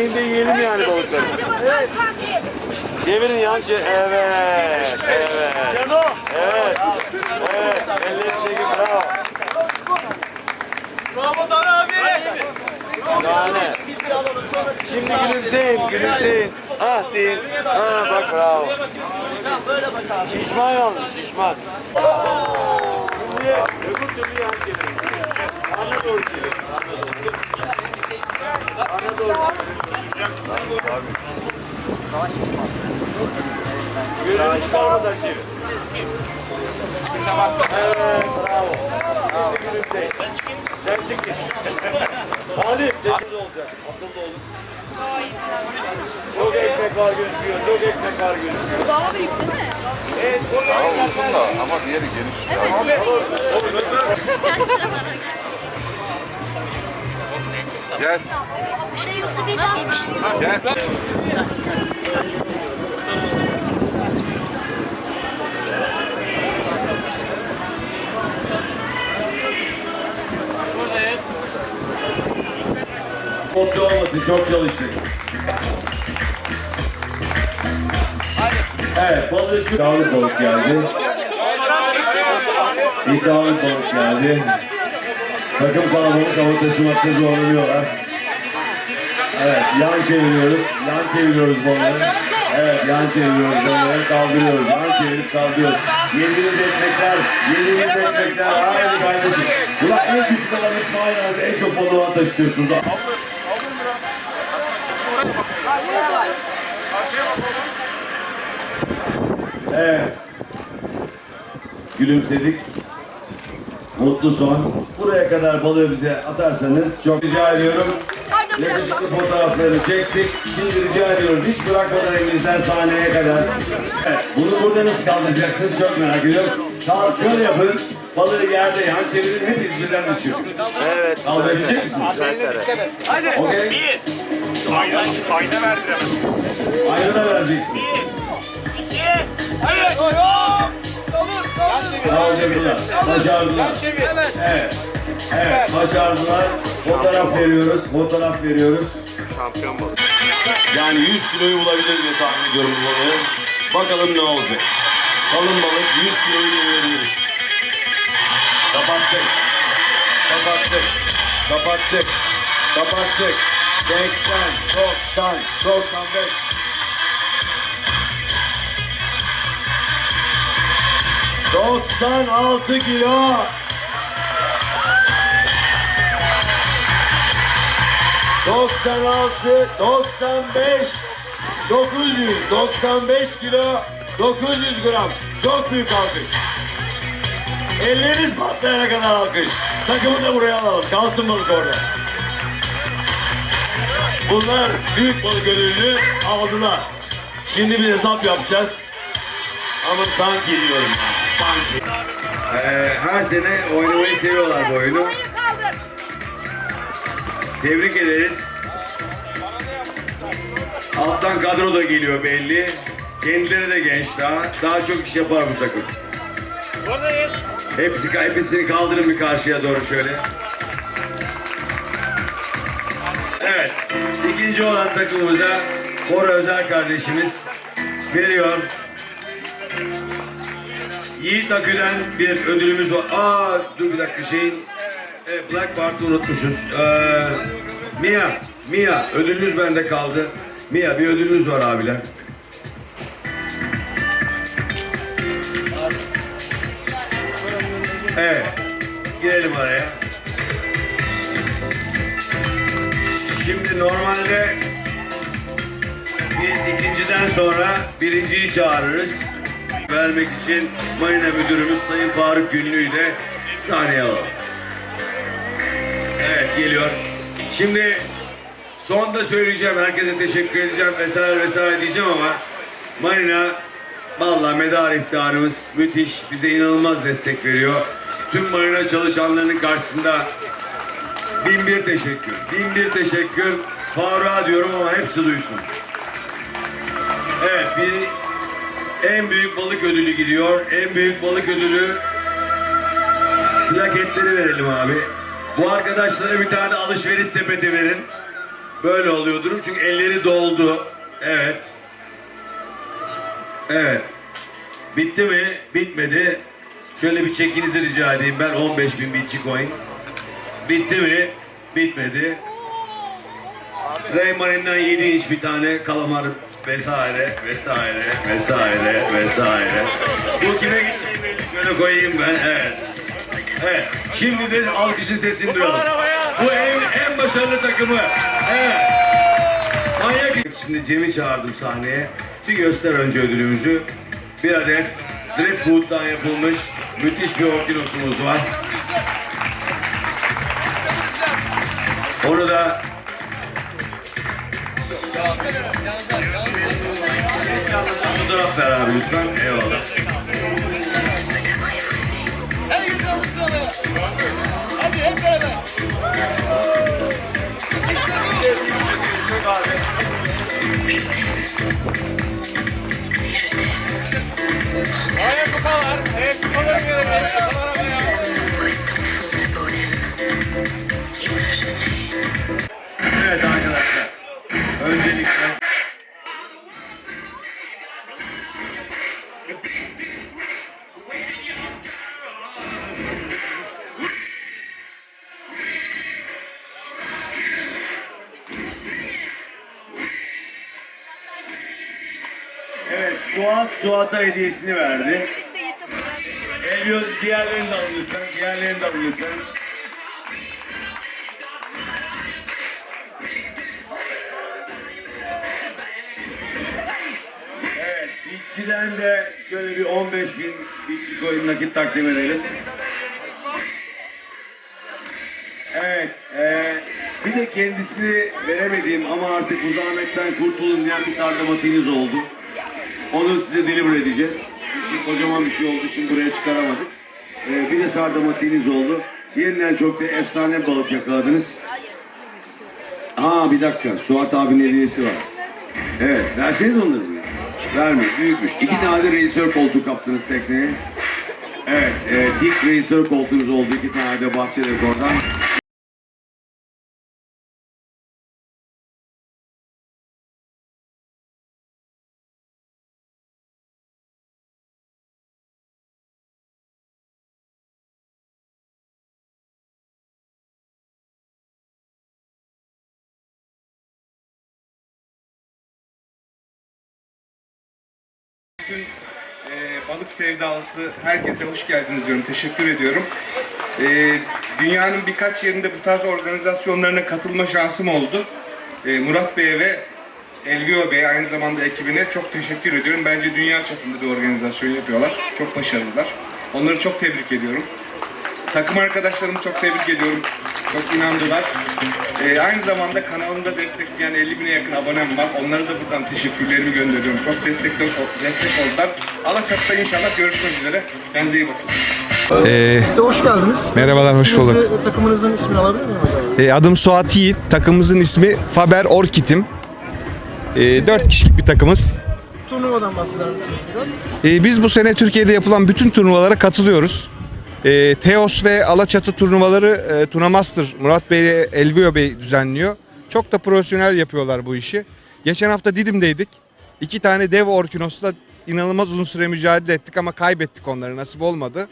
Ekmeğini de yiyelim yani balıkları. Evet. Çevirin yan çe- Evet. Evet. Cano. Evet. Evet. Elleri çekin. Bravo. Bravo Dan abi. Sonra. Şimdi gülümseyin. Gülümseyin. Ah deyin. Ha bak bravo. Şişman yalnız şişman. Şimdi öbür türlü yan çevirin. Ana doğru çevirin. Ana doğru. Gözünü çıkarmadan çevir. Evet, bravo. Şimdi gülümseyin. Sen çık git. Hadi, cesur olacak. Akıllı olun. Çok ekmek var gözüküyor, çok ekmek var gözüküyor. Bu daha büyük değil mi? Evet, bu Daha uzun da ama diğeri geniş. Evet, diğeri geniş. Gel, İşte yoksa bir daha gel. Mutlu olmasın, çok çalıştık. Evet, balığı şu... İddialı balık geldi. İddialı balık geldi. Takım kalabalık hava taşımakta zorlanıyorlar. Evet, yan çeviriyoruz. Yan çeviriyoruz balığı. Evet, yan çeviriyoruz balığı. Kaldırıyoruz. Yan çevirip kaldırıyoruz. Yediğiniz ekmekler, yediğiniz ekmekler. Haydi kardeşim. Ulan en küçük olan İsmail abi en çok balığı taşıtıyorsunuz. Evet. Gülümsedik. Mutlu son. Buraya kadar balığı bize atarsanız çok rica ediyorum. Yakışıklı fotoğrafları çektik. Şimdi rica ediyoruz hiç bırakmadan elinizden sahneye kadar. Evet, bunu burada nasıl kaldıracaksınız çok merak ediyorum. Kal, şöyle yapın. Balığı yerde yan çevirin hepiniz birden düşüyor. Evet. Kaldırabilecek misiniz? Hadi. Okey. Bir. Ayna, ayna verdiler. Ayrı da vereceksiniz. İki, hayır. Kaldırdılar. Başardılar. Evet. Evet. Evet, başardılar. Fotoğraf veriyoruz, fotoğraf veriyoruz. Şampiyon balık. Yani 100 kiloyu bulabilir diye tahmin ediyorum bu balığı. Bakalım ne olacak. Kalın balık 100 kiloyu devirebiliriz. Kapattık. Kapattık. Kapattık. Kapattık. 80, 90, 95. Doksan altı kilo. Doksan altı, doksan beş, dokuz yüz, doksan beş kilo, dokuz yüz gram. Çok büyük alkış. Elleriniz patlayana kadar alkış. Takımı da buraya alalım. Kalsın balık orada. Bunlar büyük balık ödülünü aldılar. Şimdi bir hesap yapacağız. Ama sanki diyorum. Ee, her sene oynamayı seviyorlar bu oyunu. Tebrik ederiz. Alttan kadro da geliyor belli. Kendileri de genç daha. Daha çok iş yapar bu takım. Hepsi, hepsini kaldırın bir karşıya doğru şöyle. Evet. ikinci olan takımımıza Bora Özel kardeşimiz veriyor. Yiğit Akü'den bir ödülümüz var. Aa dur bir dakika şeyin. Evet, Black Bart'ı unutmuşuz. Ee, Mia, Mia ödülünüz bende kaldı. Mia bir ödülünüz var abiler. Evet. Girelim araya. Şimdi normalde biz ikinciden sonra birinciyi çağırırız. Vermek için Marina Müdürümüz Sayın Faruk Günlü'yü de sahneye alalım. Evet geliyor. Şimdi son da söyleyeceğim. Herkese teşekkür edeceğim vesaire vesaire diyeceğim ama Marina vallahi medar iftiharımız müthiş. Bize inanılmaz destek veriyor. Tüm Marina çalışanlarının karşısında bin bir teşekkür. Bin bir teşekkür. Faruk'a diyorum ama hepsi duysun. Evet bir en büyük balık ödülü gidiyor. En büyük balık ödülü plaketleri verelim abi. Bu arkadaşlara bir tane alışveriş sepeti verin. Böyle oluyor durum çünkü elleri doldu. Evet. Evet. Bitti mi? Bitmedi. Şöyle bir çekinizi rica edeyim ben 15 bin Bitcoin. Bitti mi? Bitmedi. Rayman'inden 7 inç bir tane kalamar vesaire vesaire vesaire vesaire. Bu kime gideceği belli. Şöyle koyayım ben. Evet. Evet. Şimdi de alkışın sesini duyalım. Bu en, en başarılı takımı. Evet. Manyak. Şimdi Cem'i çağırdım sahneye. Bir göster önce ödülümüzü. Bir adet Driftwood'dan yapılmış müthiş bir orkinosumuz var. Onu da fotoğraf ver abi lütfen. Eyvallah. Herkes aldı sıralıyor. Hadi hep beraber. Çök abi. Suat Suat'a hediyesini verdi. Elio diğerlerini de alın lütfen. Diğerlerini de alın lütfen. Evet, Bitçi'den de şöyle bir 15 bin Bitçi coin nakit takdim edelim. Evet, eee, bir de kendisini veremediğim ama artık bu zahmetten kurtulun diyen bir sardamatiniz oldu. Onu size deliver edeceğiz. Şey, kocaman bir şey olduğu için buraya çıkaramadık. Eee, bir de sardamatiniz oldu. Yeniden çok da efsane balık yakaladınız. Aa bir dakika, Suat abinin hediyesi var. Evet, verseniz onları buraya. Vermiyor, büyükmüş. İki tane de rejisör koltuğu kaptınız tekneye. Evet, e, tik rejisör koltuğunuz oldu. iki tane de bahçe dekordan. Bütün e, balık sevdalısı herkese hoş geldiniz diyorum. Teşekkür ediyorum. E, dünyanın birkaç yerinde bu tarz organizasyonlarına katılma şansım oldu. E, Murat Bey'e ve Elvio Bey'e aynı zamanda ekibine çok teşekkür ediyorum. Bence dünya çapında bir organizasyon yapıyorlar. Çok başarılılar. Onları çok tebrik ediyorum. Takım arkadaşlarımı çok tebrik ediyorum. Çok inandılar. Ee, aynı zamanda kanalımda destekleyen 50 bine yakın abonem var. Onlara da buradan teşekkürlerimi gönderiyorum. Çok destek, destek oldular. Alaçatı'da inşallah görüşmek üzere. Kendinize iyi bakın. Ee, de hoş geldiniz. Merhabalar, hoş bulduk. Takımınızın ismini alabilir miyim hocam? e, adım Suat Yiğit. Takımımızın ismi Faber Orkit'im. E, 4 kişilik bir takımız. Turnuvadan bahseder misiniz biraz? E, biz bu sene Türkiye'de yapılan bütün turnuvalara katılıyoruz. E, Teos ve Alaçatı turnuvaları e, Tuna Master Murat Bey ile Elvio Bey düzenliyor. Çok da profesyonel yapıyorlar bu işi. Geçen hafta Didim'deydik. İki tane dev orkinosla inanılmaz uzun süre mücadele ettik ama kaybettik onları nasip olmadı.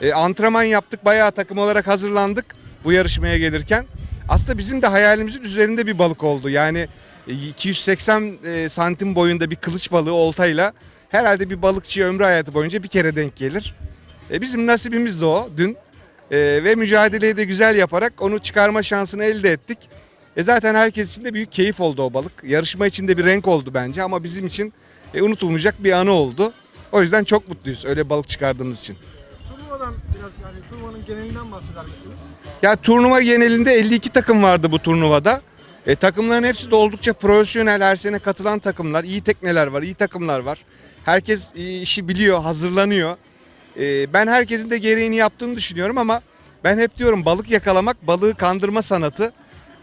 E, antrenman yaptık bayağı takım olarak hazırlandık bu yarışmaya gelirken. Aslında bizim de hayalimizin üzerinde bir balık oldu. Yani e, 280 e, santim boyunda bir kılıç balığı oltayla herhalde bir balıkçı ömrü hayatı boyunca bir kere denk gelir. E, bizim nasibimiz de o dün. E, ve mücadeleyi de güzel yaparak onu çıkarma şansını elde ettik. E, zaten herkes için de büyük keyif oldu o balık. Yarışma için de bir renk oldu bence ama bizim için e, unutulmayacak bir anı oldu. O yüzden çok mutluyuz öyle balık çıkardığımız için. Turnuvadan Biraz yani turnuvanın genelinden bahseder misiniz? Ya turnuva genelinde 52 takım vardı bu turnuvada. E, takımların hepsi de oldukça profesyonel. Her sene katılan takımlar. iyi tekneler var, iyi takımlar var. Herkes e, işi biliyor, hazırlanıyor. E, ben herkesin de gereğini yaptığını düşünüyorum ama ben hep diyorum balık yakalamak, balığı kandırma sanatı.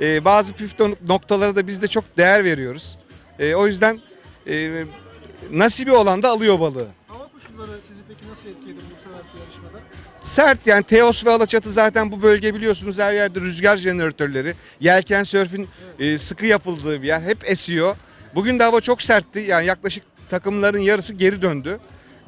E, bazı püf nok- noktalara da biz de çok değer veriyoruz. E, o yüzden e, nasibi olan da alıyor balığı. Hava koşulları sizi peki nasıl etkiledi bu seferki yarışmada? Sert yani Teos ve Alaçatı zaten bu bölge biliyorsunuz her yerde rüzgar jeneratörleri. Yelken sörfün e, sıkı yapıldığı bir yer. Hep esiyor. Bugün de hava çok sertti. Yani yaklaşık takımların yarısı geri döndü.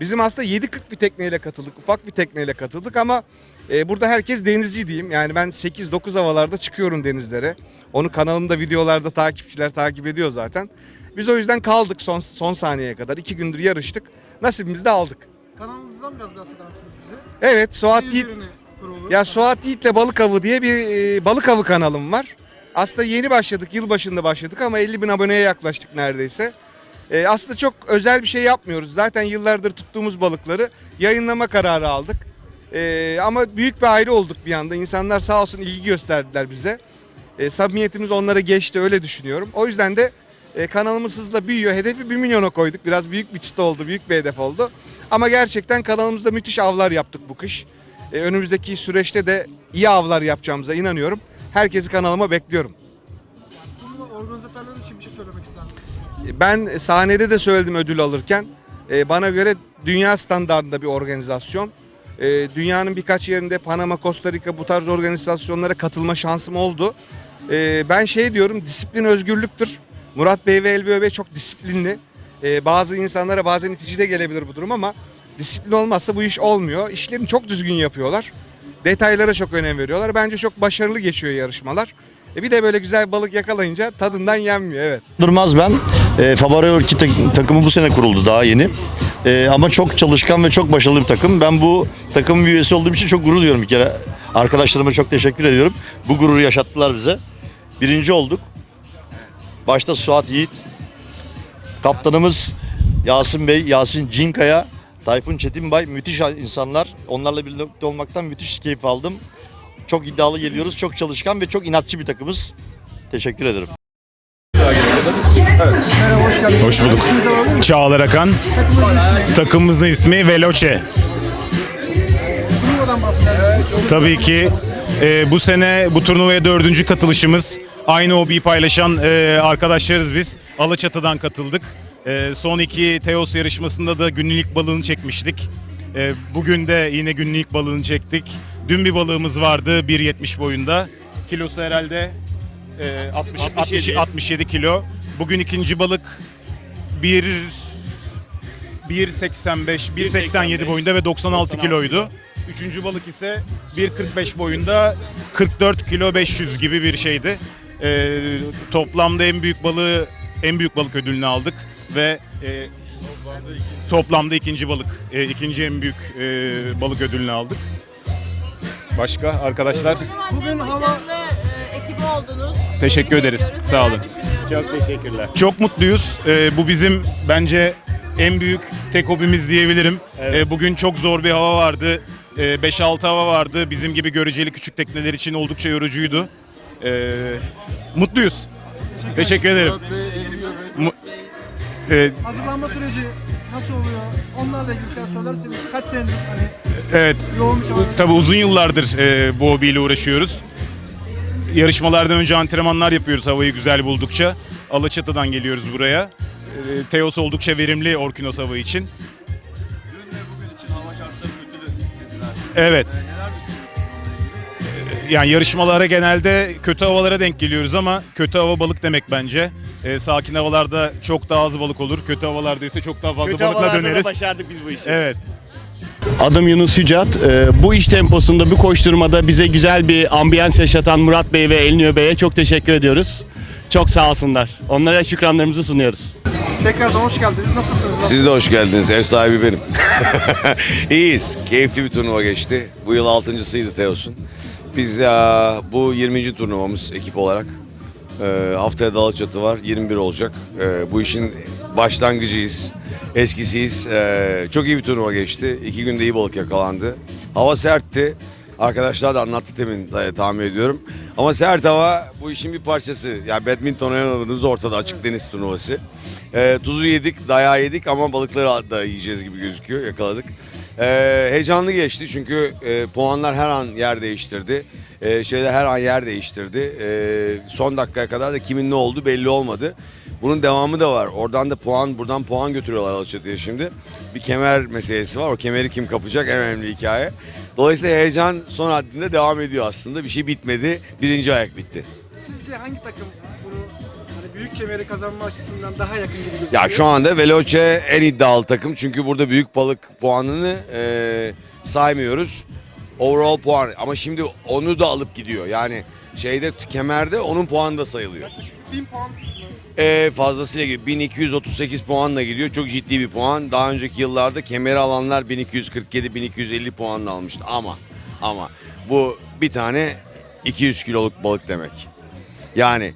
Bizim aslında 7.40 bir tekneyle katıldık. Ufak bir tekneyle katıldık ama e, burada herkes denizci diyeyim. Yani ben 8-9 havalarda çıkıyorum denizlere. Onu kanalımda videolarda takipçiler takip ediyor zaten. Biz o yüzden kaldık son, son saniyeye kadar. İki gündür yarıştık. Nasibimizi de aldık. Kanalınızdan biraz bahseder misiniz bize? Evet Suat Yiğit üzerine kurulu? ya Suat Yiğit'le Balık Avı diye bir e, balık avı kanalım var. Aslında yeni başladık, yıl başında başladık ama 50 bin aboneye yaklaştık neredeyse. E, aslında çok özel bir şey yapmıyoruz. Zaten yıllardır tuttuğumuz balıkları yayınlama kararı aldık. E, ama büyük bir aile olduk bir anda. İnsanlar sağ olsun ilgi gösterdiler bize. E, samimiyetimiz onlara geçti öyle düşünüyorum. O yüzden de e, kanalımız hızla büyüyor. Hedefi 1 milyona koyduk. Biraz büyük bir çıta oldu, büyük bir hedef oldu. Ama gerçekten kanalımızda müthiş avlar yaptık bu kış. E, önümüzdeki süreçte de iyi avlar yapacağımıza inanıyorum. Herkesi kanalıma bekliyorum. Turnuva organizatörleri için bir şey söylemek ister misiniz? Ben sahnede de söyledim ödül alırken. E, Bana göre dünya standartında bir organizasyon. E, Dünyanın birkaç yerinde Panama, Costa Rica bu tarz organizasyonlara katılma şansım oldu. E, Ben şey diyorum disiplin özgürlüktür. Murat Bey ve Elvi Bey çok disiplinli. Bazı insanlara bazen itici de gelebilir bu durum ama disiplin olmazsa bu iş olmuyor. İşlerini çok düzgün yapıyorlar. Detaylara çok önem veriyorlar. Bence çok başarılı geçiyor yarışmalar. E bir de böyle güzel balık yakalayınca tadından yenmiyor evet. Durmaz ben. E, Favori Örki tak- takımı bu sene kuruldu daha yeni. E, ama çok çalışkan ve çok başarılı bir takım. Ben bu takımın bir üyesi olduğum için çok gurur duyuyorum bir kere. Arkadaşlarıma çok teşekkür ediyorum. Bu gururu yaşattılar bize. Birinci olduk. Başta Suat Yiğit. Kaptanımız Yasin Bey, Yasin Cinkaya, Tayfun Çetinbay müthiş insanlar. Onlarla birlikte olmaktan müthiş keyif aldım. Çok iddialı geliyoruz. Çok çalışkan ve çok inatçı bir takımız. Teşekkür ederim. Merhaba hoş geldiniz. Hoş bulduk. Çağlar Akan. Takımımızın ismi Veloce. Tabii ki e, bu sene bu turnuvaya dördüncü katılışımız. Aynı hobiyi paylaşan e, arkadaşlarız biz. Alaçatı'dan katıldık. E, son iki Teos yarışmasında da günlük balığını çekmiştik. E, bugün de yine günlük balığını çektik. Dün bir balığımız vardı 1.70 boyunda. Kilosu herhalde e, 60, 60, 67 kilo. Bugün ikinci balık 1 1.85, 1.87 boyunda ve 96 kiloydu. Üçüncü balık ise 1.45 boyunda 44 kilo 500 gibi bir şeydi. Ee, toplamda en büyük balığı en büyük balık ödülünü aldık ve e, toplamda ikinci balık e, ikinci en büyük e, balık ödülünü aldık. Başka arkadaşlar Bugün hava ekibi oldunuz. teşekkür ederiz. Sağ olun. Çok teşekkürler. Çok mutluyuz. Ee, bu bizim bence en büyük tek hobimiz diyebilirim. Ee, bugün çok zor bir hava vardı. Ee, 5-6 hava vardı. Bizim gibi göreceli küçük tekneler için oldukça yorucuydu. Ee, mutluyuz. Teşekkür ederim. Mu- Ee, hazırlanma süreci nasıl oluyor? Onlarla ilgili bir şeyler söylerseniz kaç senedir hani evet, yoğun bir çaba Tabii uzun yıllardır e, bu hobiyle uğraşıyoruz. Yarışmalardan önce antrenmanlar yapıyoruz havayı güzel buldukça. Alaçatı'dan geliyoruz buraya. E, Teos oldukça verimli Orkinos hava için. Evet. E, Yani yarışmalara genelde kötü havalara denk geliyoruz ama kötü hava balık demek bence. E, sakin havalarda çok daha az balık olur. Kötü havalarda ise çok daha fazla balıkla döneriz. başardık biz bu işi. Evet. Adım Yunus Yücat. Ee, Bu iş temposunda, bu koşturmada bize güzel bir ambiyans yaşatan Murat Bey ve Elnio Bey'e çok teşekkür ediyoruz. Çok sağ olsunlar. Onlara şükranlarımızı sunuyoruz. Tekrardan hoş geldiniz. Nasılsınız? Siz de hoş geldiniz. Ev sahibi benim. İyiyiz. Keyifli bir turnuva geçti. Bu yıl altıncısıydı Teos'un. Biz ya, bu 20. turnuvamız ekip olarak. Ee, haftaya Dalaçatı var. 21 olacak. Ee, bu işin başlangıcıyız. Eskisiyiz. Ee, çok iyi bir turnuva geçti. İki günde iyi balık yakalandı. Hava sertti. Arkadaşlar da anlattı demin e, tahmin ediyorum. Ama sert hava bu işin bir parçası. Yani badminton oynamadığımız ortada açık deniz turnuvası. E, tuzu yedik, dayağı yedik ama balıkları da yiyeceğiz gibi gözüküyor. Yakaladık. E, heyecanlı geçti çünkü e, puanlar her an yer değiştirdi. E, şeyde her an yer değiştirdi. E, son dakikaya kadar da kimin ne oldu belli olmadı. Bunun devamı da var. Oradan da puan, buradan puan götürüyorlar Alaçatı'ya şimdi. Bir kemer meselesi var. O kemeri kim kapacak en önemli hikaye. Dolayısıyla heyecan son haddinde devam ediyor aslında. Bir şey bitmedi. Birinci ayak bitti. Sizce hangi takım bunu hani büyük kemeri kazanma açısından daha yakın gibi gözüküyor? Ya şu anda Veloce en iddialı takım. Çünkü burada büyük balık puanını e, saymıyoruz. Overall puan. Ama şimdi onu da alıp gidiyor. Yani şeyde kemerde onun puanı da sayılıyor. Yaklaşık 1000 puan? E, fazlasıyla gidiyor. 1238 puanla gidiyor. Çok ciddi bir puan. Daha önceki yıllarda kemeri alanlar 1247-1250 puanla almıştı. Ama ama bu bir tane 200 kiloluk balık demek. Yani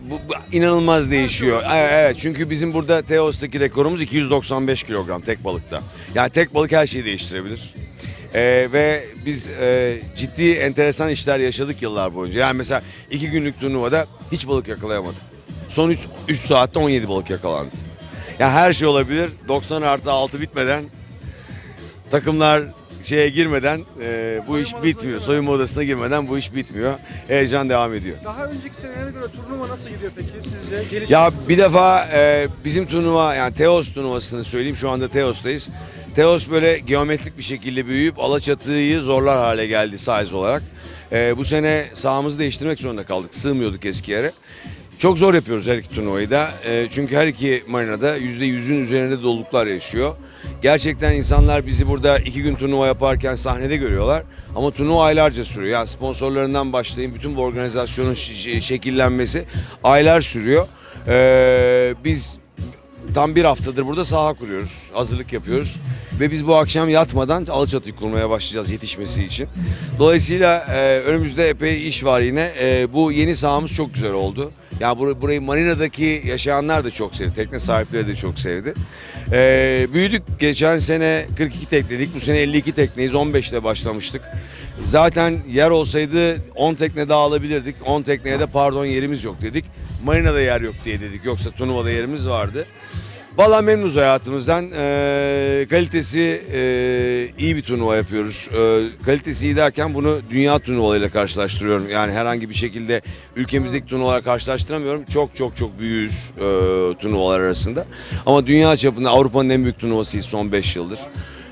bu, bu inanılmaz değişiyor. Evet, evet çünkü bizim burada Teos'taki rekorumuz 295 kilogram tek balıkta. Yani tek balık her şeyi değiştirebilir. Ee, ve biz e, ciddi enteresan işler yaşadık yıllar boyunca. Yani mesela iki günlük turnuvada hiç balık yakalayamadık. Son 3 saatte 17 balık yakalandı. Yani her şey olabilir. 90 artı 6 bitmeden takımlar şeye girmeden e, bu iş odasına bitmiyor. girmeden. Soyunma odasına girmeden bu iş bitmiyor. Heyecan devam ediyor. Daha önceki senelere göre turnuva nasıl gidiyor peki sizce? Gelişim Ya açısından. bir defa e, bizim turnuva yani Teos turnuvasını söyleyeyim şu anda Teos'tayız. Teos böyle geometrik bir şekilde büyüyüp Alaçatı'yı zorlar hale geldi size olarak. E, bu sene sahamızı değiştirmek zorunda kaldık. Sığmıyorduk eski yere. Çok zor yapıyoruz her iki turnuvayı da. E, çünkü her iki marinada %100'ün üzerinde doluluklar yaşıyor. Gerçekten insanlar bizi burada iki gün turnuva yaparken sahnede görüyorlar. Ama turnuva aylarca sürüyor. Yani sponsorlarından başlayın bütün bu organizasyonun şekillenmesi aylar sürüyor. E, biz Tam bir haftadır burada saha kuruyoruz. Hazırlık yapıyoruz. Ve biz bu akşam yatmadan Alaçatı'yı kurmaya başlayacağız yetişmesi için. Dolayısıyla e, önümüzde epey iş var yine. E, bu yeni sahamız çok güzel oldu. Yani bur- burayı marinadaki yaşayanlar da çok sevdi. Tekne sahipleri de çok sevdi. E, büyüdük. Geçen sene 42 teknelik. Bu sene 52 tekneyiz. 15 ile başlamıştık. Zaten yer olsaydı 10 tekne daha alabilirdik. 10 tekneye de pardon yerimiz yok dedik. Marinada yer yok diye dedik. Yoksa turnuvada yerimiz vardı. Valla memnunuz hayatımızdan. Ee, kalitesi e, iyi bir turnuva yapıyoruz. Ee, kalitesi iyi derken bunu dünya turnuvalarıyla karşılaştırıyorum. Yani herhangi bir şekilde ülkemizdeki turnuvalar karşılaştıramıyorum. Çok çok çok büyüğüz e, turnuvalar arasında. Ama dünya çapında Avrupa'nın en büyük turnuvasıyız son 5 yıldır.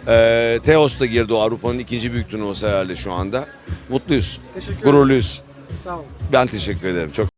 Ee, Teos da girdi o Avrupa'nın ikinci büyük turnuvası herhalde şu anda. Mutluyuz. Teşekkür ederim. Gururluyuz. Sağ olun. Ben teşekkür ederim. Çok